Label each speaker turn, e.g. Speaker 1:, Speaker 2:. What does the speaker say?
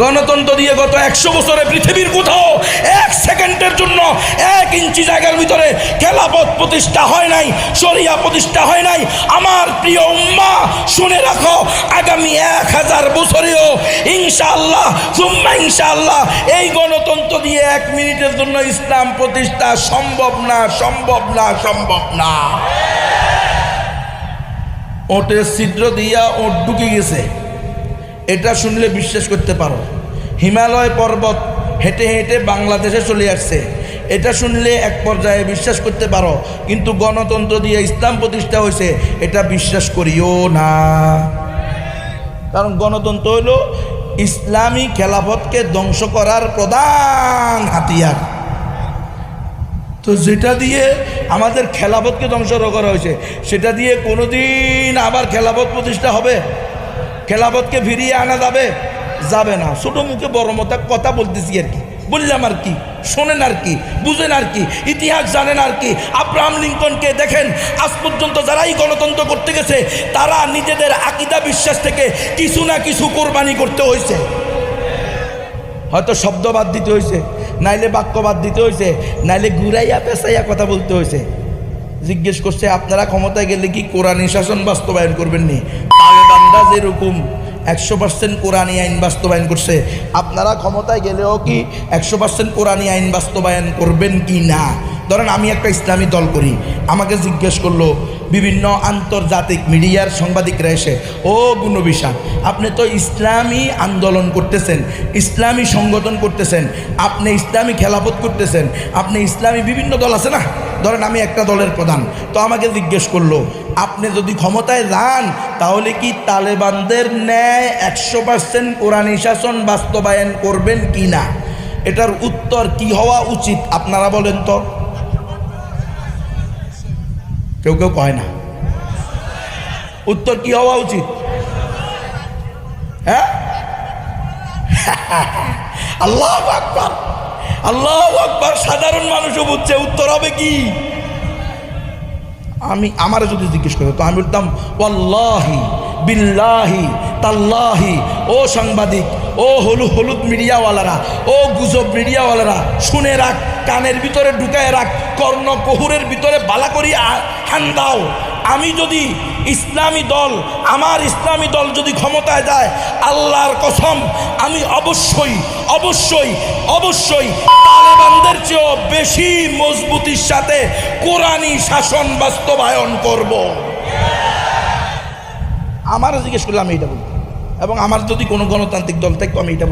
Speaker 1: গণতন্ত্র দিয়ে গত একশো বছরে পৃথিবীর কোথাও এক সেকেন্ডের জন্য এক ইঞ্চি জায়গার ভিতরে খেলাপথ প্রতিষ্ঠা হয় নাই সরিয়া প্রতিষ্ঠা হয় নাই। আমার প্রিয় উম্মা, শুনে রাখো, আগামী এক হাজার বছরেও ইনশাআল্লাহ, সুম্মা ইনশাআল্লাহ, এই গণতন্ত্র দিয়ে এক মিনিটের জন্য ইসলাম প্রতিষ্ঠা সম্ভব না সম্ভব না সম্ভব না। ওটের ছিদ্র দিয়া ওট ঢুকে গেছে। এটা শুনলে বিশ্বাস করতে পারো। হিমালয় পর্বত হেঁটে হেঁটে বাংলাদেশে চলে আসছে। এটা শুনলে এক পর্যায়ে বিশ্বাস করতে পারো, কিন্তু গণতন্ত্র দিয়ে ইসলাম প্রতিষ্ঠা হয়েছে, এটা বিশ্বাস করিও না। কারণ গণতন্ত্র হলো ইসলামী খেলাফতকে ধ্বংস করার প্রধান হাতিয়ার। তো যেটা দিয়ে আমাদের খেলাফতকে ধ্বংস করা হয়েছে, সেটা দিয়ে কোনোদিন আবার খেলাফত প্রতিষ্ঠা হবে? খেলাফতকে ফিরিয়ে আনা যাবে? যাবে না। ছোট মুখে বড় মতা কথা বলতেছি আর কি। বললাম আর কি? শোনেন আর কি? বুঝেন আর কি? ইতিহাস জানেন আর কি? আব্রাহাম লিঙ্কনকে দেখেন, আজ পর্যন্ত যারাই গণতন্ত্র করতে গেছে, তারা নিজেদের আকিদা বিশ্বাস থেকে কিছু না কিছু কোরবানি করতে হয়েছে হয়তো শব্দ বাদ দিতে হয়েছে নাইলে বাক্য বাদ দিতে হয়েছে নাইলে ঘুরাইয়া পেঁচাইয়া কথা বলতে হয়েছে জিজ্ঞেস করছে, আপনারা ক্ষমতায় গেলে কি কোরআন শাসন বাস্তবায়ন করবেন নি? তালেবানরা যেরকম, একশো পার্সেন্ট কোরআনী আইন বাস্তবায়ন করছে। আপনারা ক্ষমতায় গেলেও কি একশো পার্সেন্ট কোরআনী আইন বাস্তবায়ন করবেন কি না? ধরেন আমি একটা ইসলামী দল করি, আমাকে জিজ্ঞেস করল, বিভিন্ন আন্তর্জাতিক মিডিয়ার সাংবাদিকরা এসে, ও গুণবিশা আপনি তো ইসলামী আন্দোলন করতেছেন, ইসলামী সংগঠন করতেছেন, আপনি ইসলামী খেলাফত করতেছেন, আপনি ইসলামী বিভিন্ন দল আছে না? ধরেন আমি একটা দলের প্রধান, তো আমাকে জিজ্ঞেস করল, আপনি যদি ক্ষমতায় যান, তাহলে কি তালেবানদের ন্যায় একশো পার্সেন্ট কোরআন শাসন বাস্তবায়ন করবেন কি না? এটার উত্তর কি হওয়া উচিত, আপনারা বলেন তো। কেউ কেউ কয় না। উত্তর কি হওয়া উচিত? হ্যাঁ? আল্লাহ আকবার। আল্লাহ আকবার, সাধারণ মানুষও বুঝছে, উত্তর হবে কি? আমি, আমার যদি জিজ্ঞেস করতো তো আমি বলতাম, ওয়াল্লাহি, বিল্লাহি, তাল্লাহি, ও সাংবাদিক, ও হলু হলুদ মিডিয়াওয়ালারা, ও গুজব মিডিয়াওয়ালারা, শুনে রাখ, কানের ভিতরে ঢুকায় রাখ, কর্ণ কহুরের ভিতরে বালা করি হান দাও। আমি যদি ইসলামী দল, আমার ইসলামী দল যদি ক্ষমতায় যায়, আল্লাহর কসম, আমি অবশ্যই অবশ্যই অবশ্যই তালেবানদের চেয়েও বেশি মজবুতির সাথে কোরআনী শাসন বাস্তবায়ন করব আমারও জিজ্ঞেস করলে আমি এটা বলব এবং আমার যদি কোনো গণতান্ত্রিক দল থাকতো, আমি এটা।